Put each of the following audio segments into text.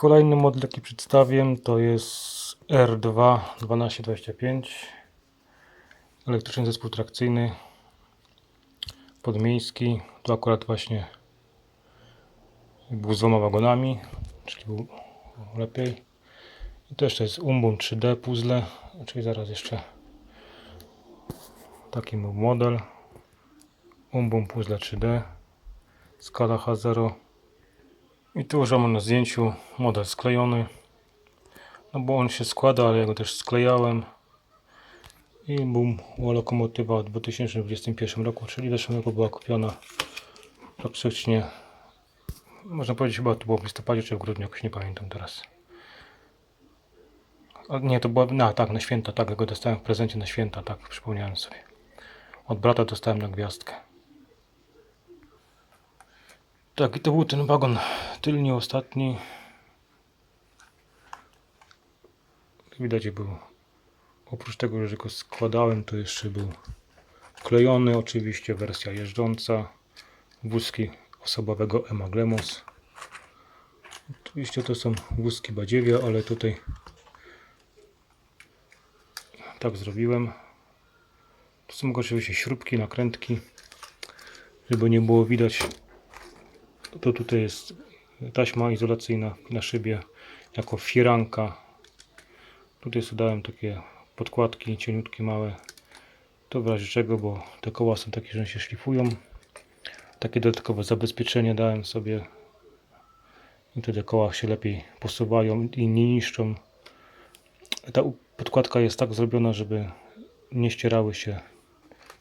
Kolejny model jaki przedstawię to jest R2 1225 elektryczny zespół trakcyjny. Podmiejski. Tu akurat właśnie był z dwoma wagonami czyli był lepiej. I to jeszcze jest Umbum 3D puzzle. Czyli zaraz jeszcze taki był model. Umbum puzzle 3D skala H0 i tu już mamy na zdjęciu model sklejony. No bo on się składa, ale ja go też sklejałem. I boom, lokomotywa w 2021 roku, czyli w zeszłym roku była kupiona praktycznie, można powiedzieć chyba to było w listopadzie czy w grudniu, jakoś nie pamiętam teraz. A nie, to była, no tak, na święta, tak, ja go dostałem w prezencie na święta, tak, przypomniałem sobie. Od brata dostałem na gwiazdkę. Tak, i to był ten wagon tylnie ostatni. Widać był, oprócz tego, że go składałem, to jeszcze był klejony, oczywiście wersja jeżdżąca, wózki osobowego Emaglemos. Oczywiście to są wózki badziewia, ale tutaj tak zrobiłem. To są oczywiście śrubki, nakrętki, żeby nie było widać to tutaj jest taśma izolacyjna na szybie jako firanka. Tutaj sobie dałem takie podkładki cieniutkie, małe. To w razie czego, bo te koła są takie, że się szlifują. Takie dodatkowe zabezpieczenie dałem sobie. I wtedy koła się lepiej posuwają i nie niszczą. Ta podkładka jest tak zrobiona, żeby nie ścierały się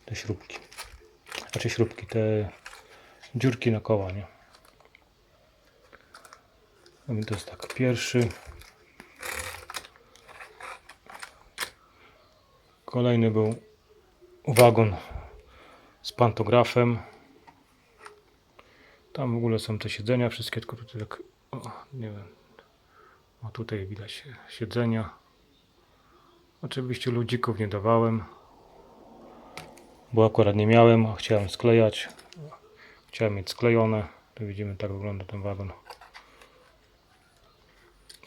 te śrubki. Znaczy śrubki, te dziurki na koła, nie? No to jest tak, pierwszy. Kolejny był wagon z pantografem. Tam w ogóle są te siedzenia wszystkie, tylko tutaj tak, o, nie wiem. O, tutaj widać siedzenia. Oczywiście ludzików nie dawałem, bo akurat nie miałem, a chciałem sklejać. Chciałem mieć sklejone. Tu widzimy, tak wygląda ten wagon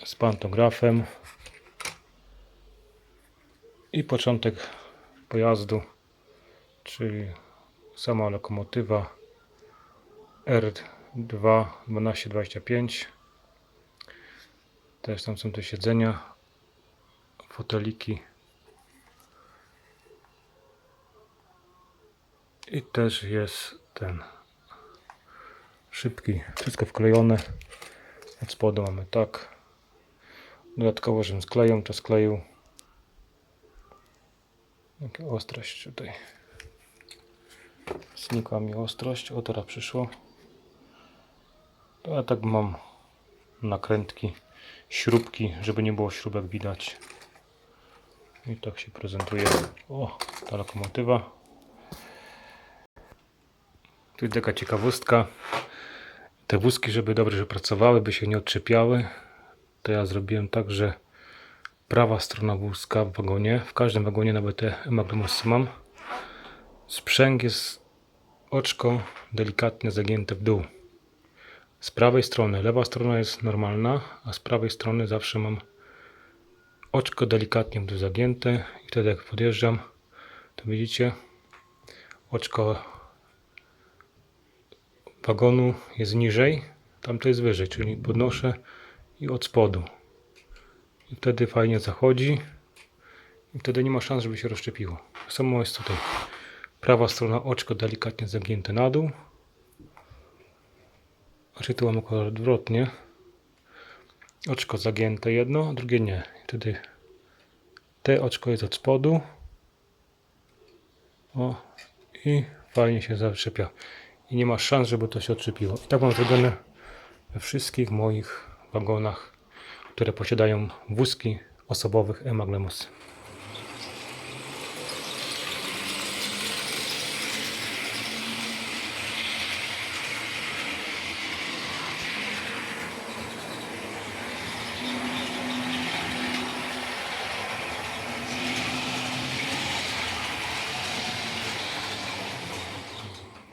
z pantografem i początek pojazdu, czyli sama lokomotywa R2 1225 też tam są te siedzenia foteliki. I też jest ten szybki, wszystko wklejone. Od spodu mamy tak Dodatkowo, żebym skleją, to skleił. Jaka ostrość tutaj. Znikła mi ostrość. O, teraz przyszło. To ja tak mam nakrętki, śrubki, żeby nie było śrubek widać. I tak się prezentuje. O, ta lokomotywa. Tu jest taka ciekawostka. Te wózki, żeby dobrze pracowały, by się nie odczepiały, to ja zrobiłem tak, że prawa strona wózka w wagonie, w każdym wagonie nawet te magnumosy mam, sprzęg jest oczko delikatnie zagięte w dół. Z prawej strony, lewa strona jest normalna, a z prawej strony zawsze mam oczko delikatnie w dół zagięte i wtedy jak podjeżdżam, to widzicie, oczko wagonu jest niżej, tamto jest wyżej, czyli podnoszę i od spodu. I wtedy fajnie zachodzi i wtedy nie ma szans, żeby się rozszczepiło. Samo jest tutaj. Prawa strona oczko delikatnie zagięte na dół. Znaczy tu mam akurat odwrotnie. Oczko zagięte jedno, drugie nie. I wtedy te oczko jest od spodu. O, i fajnie się zaczepia. I nie ma szans, żeby to się odczepiło. I tak mam zrobione we wszystkich moich wagonach, które posiadają wózki osobowych Emaglemos.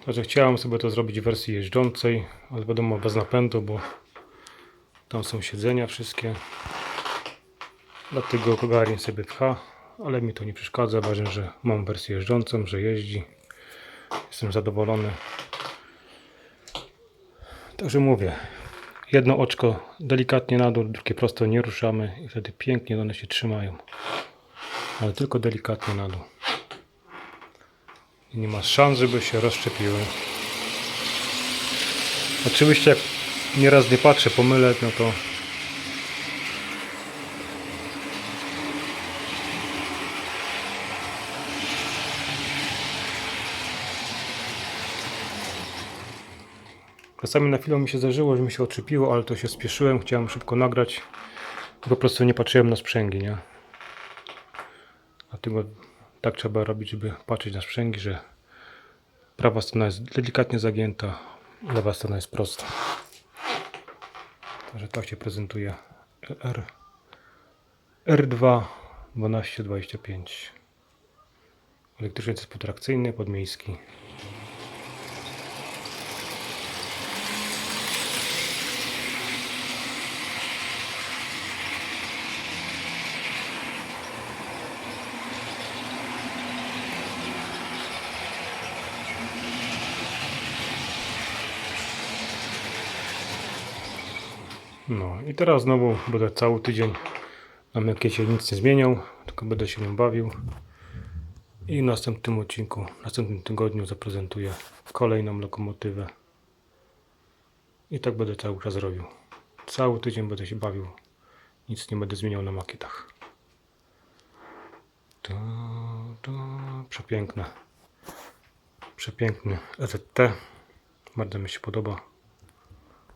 Także chciałem sobie to zrobić w wersji jeżdżącej, ale wiadomo bez napędu, bo Tam są siedzenia wszystkie. Dlatego Gagarin sobie pcha, ale mi to nie przeszkadza. Ważne, że mam wersję jeżdżącą, że jeździ. Jestem zadowolony. Także mówię, jedno oczko delikatnie na dół, drugie prosto nie ruszamy i wtedy pięknie one się trzymają. Ale tylko delikatnie na dół. I nie ma szans, żeby się rozszczepiły. Oczywiście jak nieraz nie patrzę, pomylę, no to Czasami na chwilę mi się zdarzyło, że mi się otrzepiło, ale to się spieszyłem, chciałem szybko nagrać. Po prostu nie patrzyłem na sprzęgi, nie? Dlatego tak trzeba robić, żeby patrzeć na sprzęgi, że prawa strona jest delikatnie zagięta, lewa strona jest prosta. Także tak się prezentuje R R2 1225. Elektryczny jest potrakcyjny, podmiejski. No i teraz znowu będę cały tydzień na makiecie nic nie zmieniał, tylko będę się nią bawił. I w następnym odcinku, w następnym tygodniu zaprezentuję kolejną lokomotywę. I tak będę cały czas robił. Cały tydzień będę się bawił. Nic nie będę zmieniał na makietach. To, to przepiękne. Przepiękny EZT. Bardzo mi się podoba.